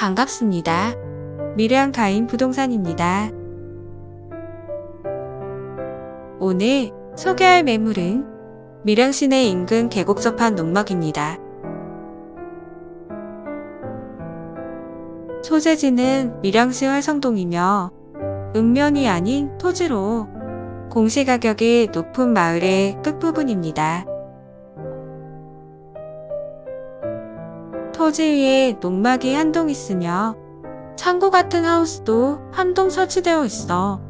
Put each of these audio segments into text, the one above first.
반갑습니다. 미래한 가인 부동산입니다. 오늘 소개할 매물은 밀양 시내 인근 계곡 접한 농막입니다. 소재지는 밀양시 활성동이며 읍면이 아닌 토지로 공시가격이 높은 마을의 끝부분입니다. 토지 위에 농막이 한 동 있으며 창고 같은 하우스도 한 동 설치되어 있어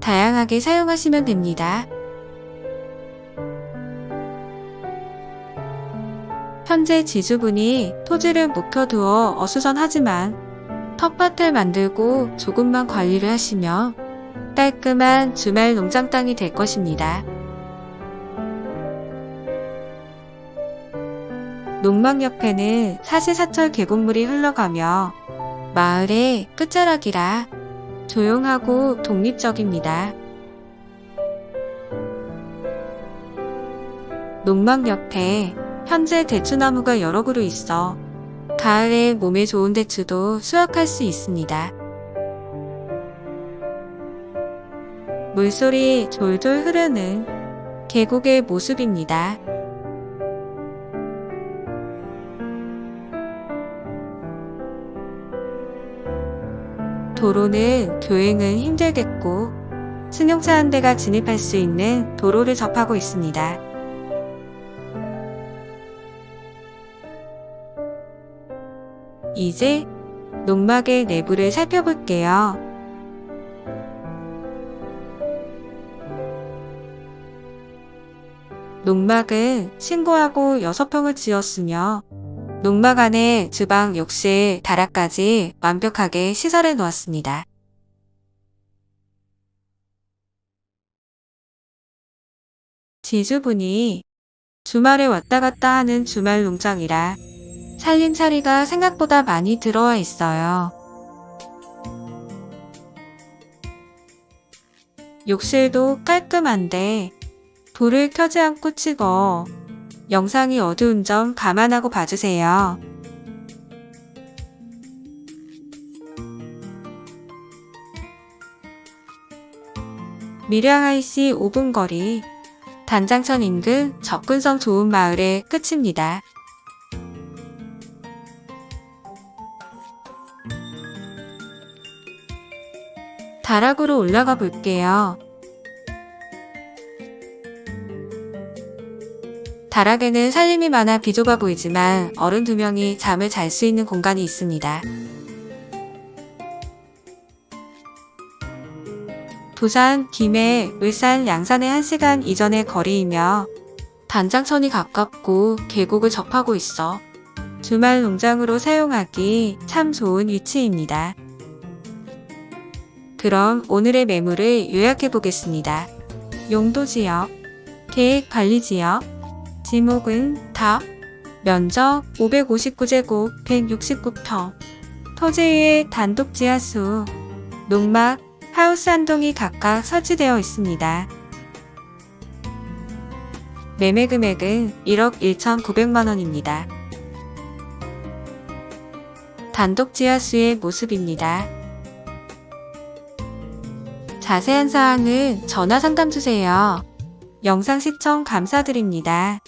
다양하게 사용하시면 됩니다. 현재 지주분이 토지를 묵혀두어 어수선하지만 텃밭을 만들고 조금만 관리를 하시며 깔끔한 주말 농장 땅이 될 것입니다. 농막 옆에는 사시사철 계곡물이 흘러가며 마을의 끝자락이라 조용하고 독립적입니다. 농막 옆에 현재 대추나무가 여러 그루 있어 가을에 몸에 좋은 대추도 수확할 수 있습니다. 물소리 졸졸 흐르는 계곡의 모습입니다. 도로는 교행은 힘들겠고 승용차 한 대가 진입할 수 있는 도로를 접하고 있습니다. 이제 농막의 내부를 살펴볼게요. 농막은 신고하고 6평을 지었으며 농막 안에 주방, 욕실, 다락까지 완벽하게 시설해 놓았습니다. 지주분이 주말에 왔다 갔다 하는 주말 농장이라 살림살이가 생각보다 많이 들어와 있어요. 욕실도 깔끔한데 불을 켜지 않고 찍어 영상이 어두운 점 감안하고 봐주세요. 밀양IC 5분 거리 단장천 인근 접근성 좋은 마을의 끝입니다. 다락으로 올라가 볼게요. 다락에는 살림이 많아 비좁아 보이지만 어른 두 명이 잠을 잘 수 있는 공간이 있습니다. 부산, 김해, 울산, 양산의 1시간 이전의 거리이며 단장천이 가깝고 계곡을 접하고 있어 주말 농장으로 사용하기 참 좋은 위치입니다. 그럼 오늘의 매물을 요약해 보겠습니다. 용도 지역, 계획 관리 지역, 지목은 탑, 면적 559제곱 169평, 토지 위에 단독 지하수, 농막, 하우스 한 동이 각각 설치되어 있습니다. 매매 금액은 1억 1,900만 원입니다. 단독 지하수의 모습입니다. 자세한 사항은 전화 상담 주세요. 영상 시청 감사드립니다.